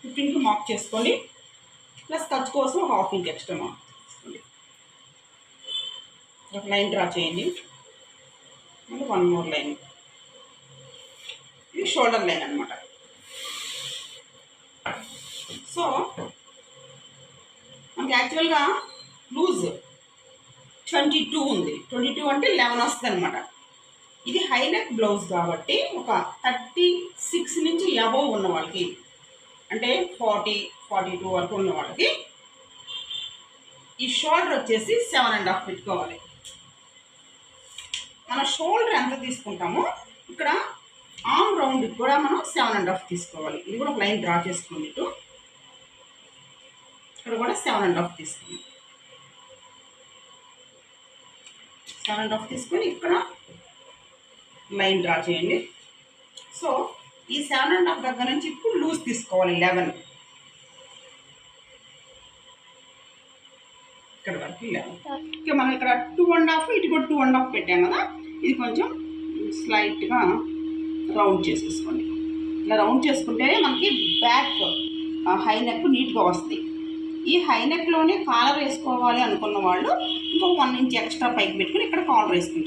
ఫిఫ్టీన్కి mark చేసుకోండి. Plus ఖర్చు కోసం హాఫ్ ఇంచ్ ఎక్స్ట్రా మార్క్ చేసుకోండి. ఒక లైన్ డ్రా చేయండి. మళ్ళీ వన్ మోర్ లైన్. ఇది షోల్డర్ లైన్ అనమాట సో మనకి యాక్చువల్గా లూజ్ ట్వంటీ టూ ఉంది. ట్వంటీ టూ అంటే లెవెన్ వస్తుంది అనమాట ఇది హైనెక్ బ్లౌజ్ కాబట్టి ఒక థర్టీ సిక్స్ నుంచి అబవ్ ఉన్న వాళ్ళకి అంటే ఫార్టీ ఫార్టీ టూ వరకు ఉన్న వాళ్ళకి ఈ షోల్డర్ వచ్చేసి సెవెన్ అండ్ హాఫ్ పెట్టుకోవాలి మన షోల్డర్ ఎంత తీసుకుంటామో ఇక్కడ ఆమ్ రౌండ్ కూడా మనం సెవెన్ అండ్ హాఫ్ తీసుకోవాలి. ఇది కూడా ఒక లైన్ డ్రా చేసుకోండి ఇటు. ఇక్కడ కూడా సెవెన్ అండ్ హాఫ్ తీసుకుని సెవెన్ అండ్ హాఫ్ తీసుకొని ఇక్కడ లైన్ డ్రా చేయండి. సో ఈ సెవెన్ అండ్ హాఫ్ దగ్గర నుంచి ఇప్పుడు లూజ్ తీసుకోవాలి లెవెన్. ఇక్కడ వరకు లెవెన్. ఇక మనం ఇక్కడ టూ అండ్ హాఫ్ ఇటు కూడా టూ అండ్ హాఫ్ పెట్టాం కదా? ఇది కొంచెం స్లైట్గా రౌండ్ చేసేసుకోండి. ఇలా రౌండ్ చేసుకుంటేనే మనకి బ్యాక్ హై నెక్ నీట్గా వస్తుంది ఈ హై నెక్లోనే కాలర్ వేసుకోవాలి అనుకున్న వాళ్ళు ఇంకో వన్ ఇంచ్ ఎక్స్ట్రా పైకి పెట్టుకుని ఇక్కడ కాలర్ వేసుకుంటారు.